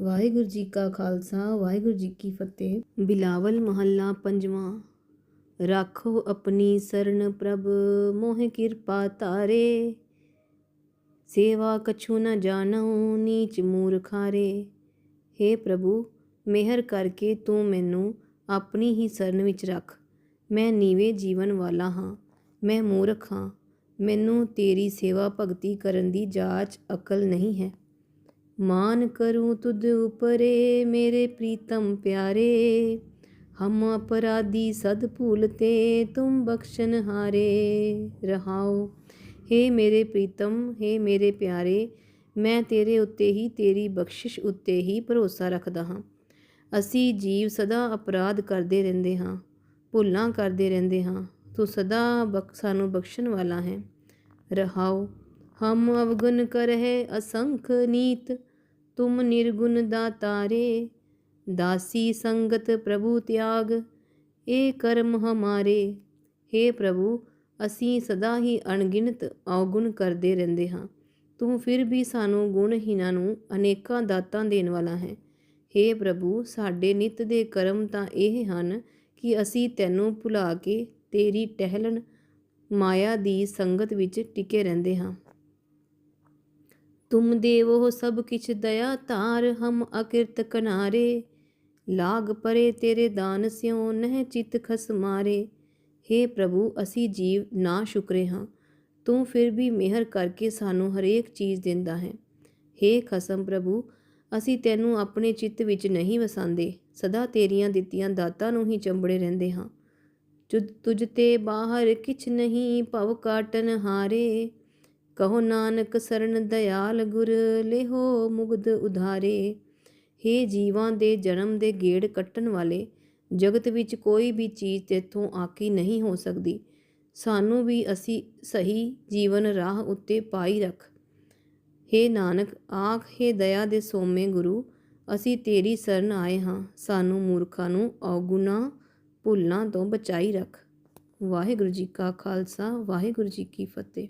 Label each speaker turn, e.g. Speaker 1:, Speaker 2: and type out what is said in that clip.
Speaker 1: ਵਾਹਿਗੁਰੂ ਜੀ ਕਾ ਖਾਲਸਾ, ਵਾਹਿਗੁਰੂ ਜੀ ਕੀ ਫਤਿਹ। ਬਿਲਾਵਲ ਮਹੱਲਾ ਪੰਜਵਾਂ। ਰਾਖੋ ਆਪਣੀ ਸਰਨ ਪ੍ਰਭ, ਮੋਹਿ ਕਿਰਪਾ ਤਾਰੇ ਸੇਵਾ ਕਛੂ ਨ ਜਾਣਉ ਨੀਚ ਮੂਰਖਾਰੇ। हे ਪ੍ਰਭੂ, ਮਿਹਰ ਕਰਕੇ ਤੂੰ ਮੈਨੂੰ ਆਪਣੀ ਹੀ ਸਰਨ ਵਿੱਚ ਰੱਖ। ਮੈਂ ਨੀਵੇਂ ਜੀਵਨ ਵਾਲਾ ਹਾਂ, ਮੈਂ ਮੂਰਖ ਹਾਂ। ਮੈਨੂੰ ਤੇਰੀ ਸੇਵਾ ਭਗਤੀ ਕਰਨ ਦੀ ਜਾਚ ਅਕਲ ਨਹੀਂ ਹੈ। ਮਾਨ ਕਰੂੰ ਤੁਧ ਉਪਰੇ ਮੇਰੇ ਪ੍ਰੀਤਮ ਪਿਆਰੇ। ਹਮ ਅਪਰਾਧੀ ਸਦ ਭੂਲਤੇ ਤੁਮ ਬਖਸ਼ਨ ਹਾਰੇ। ਰਹਾਓ हे ਮੇਰੇ ਪ੍ਰੀਤਮ हे ਮੇਰੇ ਪਿਆਰੇ, ਮੈਂ ਤੇਰੇ ਉੱਤੇ ਹੀ ਤੇਰੀ ਬਖਸ਼ਿਸ਼ ਉੱਤੇ ਹੀ ਭਰੋਸਾ ਰੱਖਦਾ ਹਾਂ। ਅਸੀਂ ਜੀਵ ਸਦਾ ਅਪਰਾਧ ਕਰਦੇ ਰਹਿੰਦੇ ਹਾਂ, ਭੁੱਲਾਂ ਕਰਦੇ ਰਹਿੰਦੇ ਹਾਂ, ਤੂੰ ਸਦਾ ਬਖ, ਸਾਨੂੰ ਬਖਸ਼ਣ ਵਾਲਾ ਹੈ। ਰਹਾਓ ਹਮ ਅਵਗੁਣ ਕਰਹਿ ਅਸੰਖ ਨੀਤ ਤੁਮ ਨਿਰਗੁਣ ਦਾਤਾਰੇ, ਦਾਸੀ ਸੰਗਤ ਪ੍ਰਭੂ ਤਿਆਗ ਇਹ ਕਰਮ ਹਮਾਰੇ। हे ਪ੍ਰਭੂ, ਅਸੀਂ ਸਦਾ ਹੀ ਅਣਗਿਣਤ ਔਗੁਣ ਕਰਦੇ ਰਹਿੰਦੇ ਹਾਂ। ਤੂੰ ਫਿਰ ਵੀ ਸਾਨੂੰ ਗੁਣਹੀਨਾਂ ਨੂੰ ਅਨੇਕਾਂ ਦਾਤਾਂ ਦੇਣ ਵਾਲਾ ਹੈ। हे ਪ੍ਰਭੂ, ਸਾਡੇ ਨਿਤ ਦੇ ਕਰਮ ਤਾਂ ਇਹ ਹਨ ਕਿ ਅਸੀਂ ਤੈਨੂੰ ਭੁਲਾ ਕੇ ਤੇਰੀ ਟਹਿਲਣ ਮਾਇਆ ਦੀ ਸੰਗਤ ਵਿੱਚ ਟਿਕੇ ਰਹਿੰਦੇ ਹਾਂ। ਤੁਮ ਦੇਵੋ ਸਭ ਕਿਛ ਦਇਆ ਧਾਰ, ਹਮ ਅਕਿਰਤ ਕਨਾਰੇ। ਲਾਗ ਪਰੇ ਤੇਰੇ ਦਾਨ ਸਿਓ ਨਹਿ ਚਿਤ ਖਸ ਮਾਰੇ। हे ਪ੍ਰਭੂ, ਅਸੀਂ ਜੀਵ ਨਾ ਸ਼ੁਕਰੇ ਹਾਂ। ਤੂੰ ਫਿਰ ਵੀ ਮਿਹਰ ਕਰਕੇ ਸਾਨੂੰ ਹਰੇਕ ਚੀਜ਼ ਦਿੰਦਾ ਹੈ। हे ਖਸਮ ਪ੍ਰਭੂ, ਅਸੀਂ ਤੈਨੂੰ ਆਪਣੇ ਚਿੱਤ ਵਿੱਚ ਨਹੀਂ ਵਸਾਉਂਦੇ ਸਦਾ ਤੇਰੀਆਂ ਦਿੱਤੀਆਂ ਦਾਤਾਂ ਨੂੰ ਹੀ ਚੰਬੜੇ ਰਹਿੰਦੇ ਹਾਂ। ਤੁਝ ਤੇ ਬਾਹਰ ਕਿਛ ਨਹੀਂ, ਭਵ ਕਾਟਨ ਹਾਰੇ। ਕਹੋ ਨਾਨਕ ਸਰਨ ਦਇਆਲ ਗੁਰ, ਲੇਹੋ ਮੁਗਦ ਉਧਾਰੇ। हे ਜੀਵਾਂ ਦੇ ਜਨਮ ਦੇ ਗੇੜ ਕੱਟਣ ਵਾਲੇ, ਜਗਤ ਵਿੱਚ ਕੋਈ ਵੀ ਚੀਜ਼ ਤੇਥੋਂ ਆਕੀ ਨਹੀਂ ਹੋ ਸਕਦੀ। ਸਾਨੂੰ ਵੀ ਅਸੀਂ ਸਹੀ ਜੀਵਨ ਰਾਹ ਉੱਤੇ ਪਾਈ ਰੱਖ। हे ਨਾਨਕ, ਆਖ, ਹੈ ਦਇਆ ਦੇ ਸੋਮੇ ਗੁਰੂ, ਅਸੀਂ ਤੇਰੀ ਸ਼ਰਨ ਆਏ ਹਾਂ। ਸਾਨੂੰ ਮੂਰਖਾਂ ਨੂੰ ਔਗੁਣਾ ਭੁੱਲਾਂ ਤੋਂ ਬਚਾਈ ਰੱਖ। ਵਾਹਿਗੁਰੂ ਜੀ ਕਾ ਖਾਲਸਾ, ਵਾਹਿਗੁਰੂ ਜੀ ਕੀ ਫਤਿਹ।